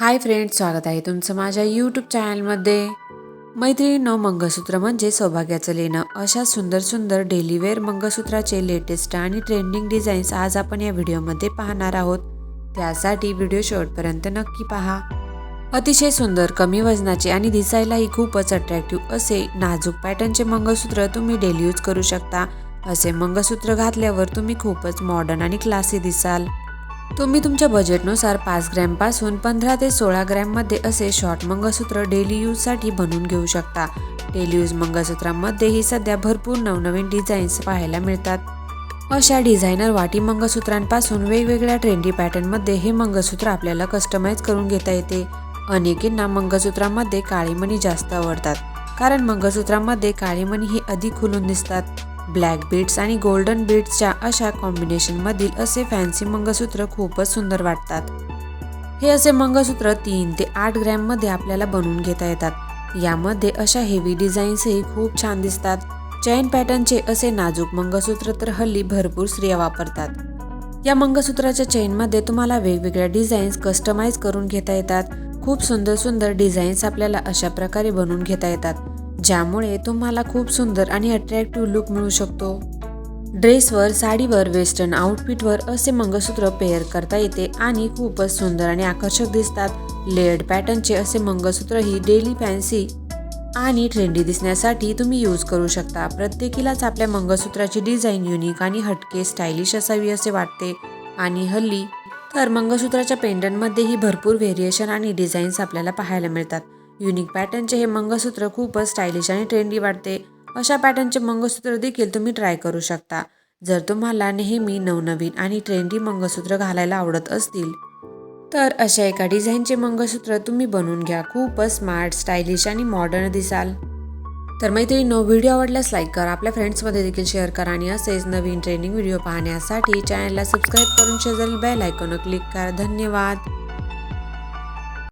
Hi friends स्वागत आहे तुमचं माझ्या यूट्यूब चॅनलमध्ये मैत्रिणीनं मंगळसूत्र म्हणजे सौभाग्याचं लेणं. अशा सुंदर सुंदर डेलीवेअर मंगळसूत्राचे लेटेस्ट आणि ट्रेंडिंग डिझाईन्स आज आपण या व्हिडिओमध्ये पाहणार आहोत. त्यासाठी व्हिडिओ शेवटपर्यंत नक्की पहा. अतिशय सुंदर कमी वजनाचे आणि दिसायलाही खूपच अट्रॅक्टिव्ह असे नाजूक पॅटर्नचे मंगळसूत्र तुम्ही डेली यूज करू शकता. असे मंगळसूत्र घातल्यावर तुम्ही खूपच मॉडर्न आणि क्लासी दिसाल. तुम्ही तुमच्या बजेटनुसार पाच ग्रॅमपासून पंधरा ते सोळा ग्रॅममध्ये असे शॉर्ट मंगळसूत्र डेली यूजसाठी बनवून घेऊ शकता. डेली यूज मंगळसूत्रांमध्येही सध्या भरपूर नवनवीन डिझाईन्स पाहायला मिळतात. अशा डिझायनर वाटी मंगळसूत्रांपासून वेगवेगळ्या ट्रेंडी पॅटर्नमध्ये हे मंगळसूत्र आपल्याला कस्टमाइज करून घेता येते. अनेकींना मंगळसूत्रामध्ये काळी मणी जास्त आवडतात. कारण मंगळसूत्रामध्ये काळी मणी ही अधिक खुलून दिसतात. ब्लॅक बीड्स आणि गोल्डन बीड्सच्या अशा कॉम्बिनेशनमधील असे फॅन्सी मंगळसूत्र खूपच सुंदर वाटतात. हे असे मंगळसूत्र तीन ते आठ ग्रॅममध्ये आपल्याला बनवून घेता येतात. यामध्ये अशा हेवी डिझाईन्सही खूप छान दिसतात. चैन पॅटर्नचे असे नाजूक मंगळसूत्र तर हल्ली भरपूर स्त्रिया वापरतात. या मंगळसूत्राच्या चेनमध्ये तुम्हाला वेगवेगळ्या डिझाईन्स कस्टमाइज करून घेता येतात. खूप सुंदर सुंदर डिझाईन्स आपल्याला अशा प्रकारे बनवून घेता येतात. ज्यामुळे तुम्हाला खूप सुंदर आणि अट्रॅक्टिव्ह लुक मिळू शकतो. ड्रेसवर साडीवर वेस्टर्न आउटफिटवर असे मंगळसूत्र पेअर करता येते आणि खूपच सुंदर आणि आकर्षक दिसतात. लेअर्ड पॅटर्नचे असे मंगळसूत्र ही डेली फॅन्सी आणि ट्रेंडी दिसण्यासाठी तुम्ही यूज करू शकता. प्रत्येकीलाच आपल्या मंगळसूत्राची डिझाईन युनिक आणि हटके स्टायलिश असावी असे वाटते आणि हल्ली तर मंगळसूत्राच्या पेंडंटमध्येही भरपूर व्हेरिएशन आणि डिझाईन्स आपल्याला पाहायला मिळतात. युनिक पॅटर्नचे हे मंगळसूत्र खूपच स्टायलिश आणि ट्रेंडी वाटते. अशा पॅटर्नचे मंगळसूत्र देखील तुम्ही ट्राय करू शकता. जर तुम्हाला नेहमी नवनवीन आणि ट्रेंडी मंगळसूत्र घालायला आवडत असतील तर अशा एका डिझाईनचे मंगळसूत्र तुम्ही बनवून घ्या. खूपच स्मार्ट स्टायलिश आणि मॉडर्न दिसाल. तर मैत्रिणींनो व्हिडिओ आवडल्यास लाईक करा. आपल्या फ्रेंड्समध्ये देखील शेअर करा आणि असेच नवीन ट्रेनिंग व्हिडिओ पाहण्यासाठी चॅनलला सबस्क्राईब करून शेजारील बेल आयकॉन क्लिक करा. धन्यवाद!